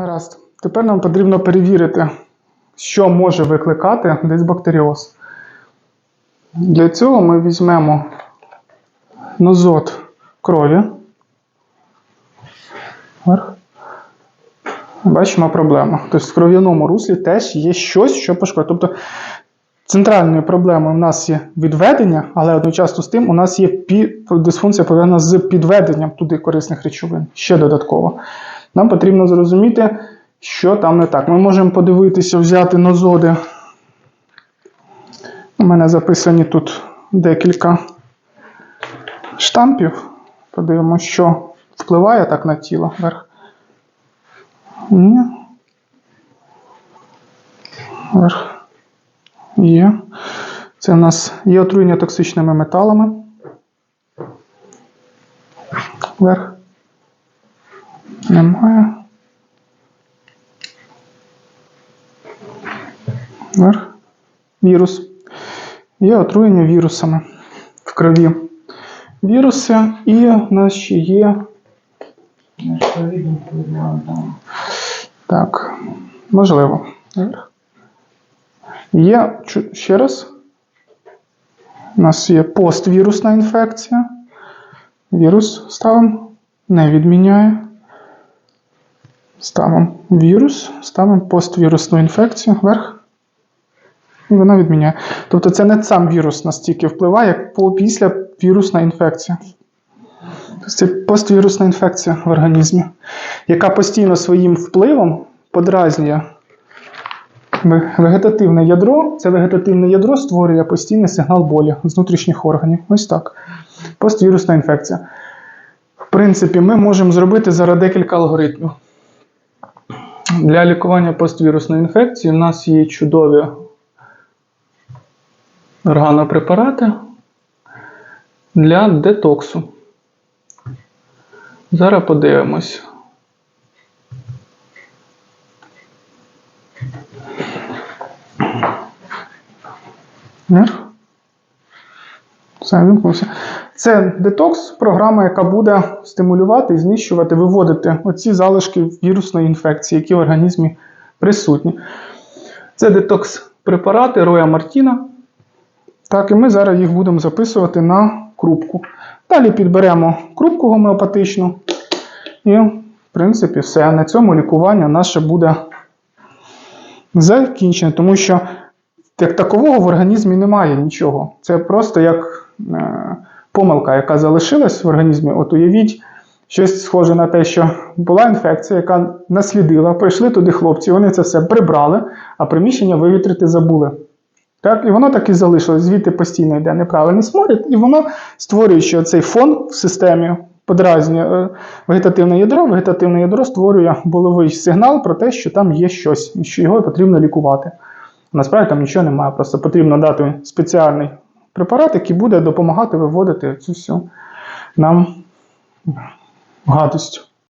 Гаразд. Тепер нам потрібно перевірити, що може викликати дисбактеріоз. Для цього ми візьмемо нозот крові. Бачимо проблему. Тобто в кров'яному руслі теж є щось, що пошкодить. Тобто центральною проблемою у нас є відведення, але одночасно з тим у нас є дисфункція пов'язана з підведенням туди корисних речовин ще додатково. Нам потрібно зрозуміти, що там не так. Ми можемо подивитися, взяти нозоди. У мене записані тут декілька штампів. Подивимося, що впливає так на тіло вверх. Ні. Вверх. Є. Це в нас є отруєння токсичними металами. Вверх. Немає. Вверх. Вірус. Є отруєння вірусами в крові. Віруси і в нас ще є. Так, можливо. Є ще раз. У нас є поствірусна інфекція. Вірус ставимо, не відміняє. Ставимо вірус, ставимо поствірусну інфекцію вверх. І вона відміняє. Тобто це не сам вірус настільки впливає, як по- після вірусна інфекція. Тобто Це поствірусна інфекція в організмі, яка постійно своїм впливом подразнює Вегетативне ядро, це вегетативне ядро створює постійний сигнал болі з внутрішніх органів. Ось так. Поствірусна інфекція. В принципі, ми можемо зробити зараз декілька алгоритмів. Для лікування поствірусної інфекції у нас є чудові органопрепарати для детоксу. Зараз подивимось. Вверх. Все, вимкнувся. Це детокс, програма, яка буде стимулювати і знищувати, виводити оці залишки вірусної інфекції, які в організмі присутні. Це детокс препарати Роя Мартіна. Так, і ми зараз їх будемо записувати на крупку. Далі підберемо крупку гомеопатичну. І, в принципі, все. На цьому лікування наше буде закінчене, тому що як такового в організмі немає нічого. Це просто як помилка, яка залишилась в організмі. От уявіть, щось схоже на те, що була інфекція, яка наслідила, прийшли туди хлопці, вони це все прибрали, а приміщення вивітрити забули. Так, і воно так і залишилось. Звідти постійно йде неправильний сморід, і воно створює, що цей фон в системі подразнює е, вегетативне ядро. Вегетативне ядро створює боловий сигнал про те, що там є щось, і що його потрібно лікувати. Насправді там нічого немає, просто потрібно дати спеціальний препарат, який буде допомагати виводити цю всю нам гадость.